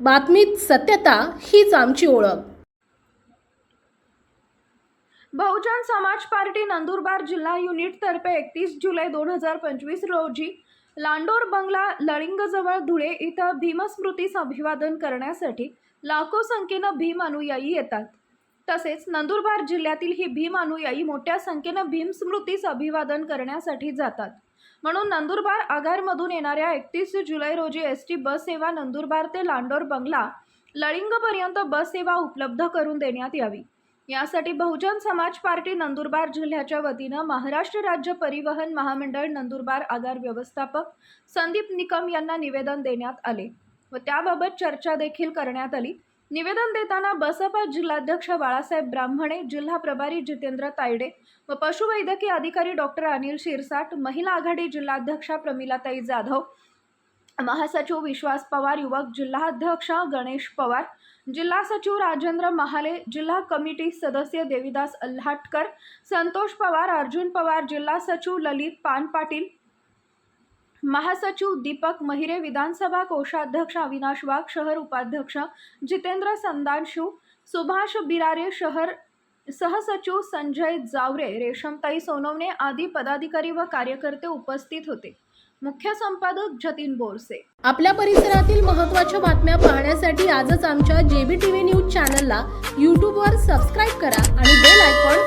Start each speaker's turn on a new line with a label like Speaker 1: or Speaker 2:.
Speaker 1: बातमीत सत्यता हीच आमची ओळख.
Speaker 2: बहुजन समाज पार्टी नंदुरबार जिल्हा युनिट तर्फे एकतीस जुलै दोन हजार पंचवीस रोजी लांडोर बंगला लळिंगजवळ धुळे इथं भीमस्मृतीस अभिवादन करण्यासाठी लाखो संख्येनं भीम अनुयायी येतात. तसेच नंदुरबार जिल्ह्यातील ही भीम अनुयायी मोठ्या संख्येनं भीमस्मृतीस अभिवादन करण्यासाठी जातात. म्हणून नंदुरबार आगारमधून येणाऱ्या एकतीस जुलै रोजी एस टी बस सेवा नंदुरबार ते लांडोर बंगला लळिंगपर्यंत बस सेवा उपलब्ध करून देण्यात यावी. यासाठी बहुजन समाज पार्टी नंदुरबार जिल्ह्याच्या वतीनं महाराष्ट्र राज्य परिवहन महामंडळ नंदुरबार आगार व्यवस्थापक संदीप निकम यांना निवेदन देण्यात आले व त्याबाबत चर्चा देखील करण्यात आली. निवेदन देताना बसपा जिल्हाध्यक्ष बाळासाहेब ब्राह्मणे जिल्हा प्रभारी जितेंद्र तायडे व पशुवैद्यकीय अधिकारी डॉक्टर अनिल शिरसाट महिला आघाडी जिल्हाध्यक्षा प्रमिलाताई जाधव महासचिव विश्वास पवार युवक जिल्हाध्यक्ष गणेश पवार जिल्हा सचिव राजेंद्र महाले जिल्हा कमिटी सदस्य देविदास अल्हाटकर संतोष पवार अर्जुन पवार जिल्हा सचिव ललित पान पाटील महासचिव दीपक महिरे विधानसभा कोषाध्यक्ष अविनाश वाघ शहर उपाध्यक्ष जितेंद्र संदानशिव सुभाष बिरारे शहर सहसचिव संजय जावरे रेशमताई सोनवणे आदी पदाधिकारी व कार्यकर्ते उपस्थित होते. मुख्य संपादक जतीन बोरसे.
Speaker 1: आपल्या परिसरातील महत्त्वाच्या बातम्या पाहण्यासाठी आजच आमच्या जेबी टी व्ही न्यूज चॅनलला यूट्यूबवर सबस्क्राईब करा आणि बेल आयकॉन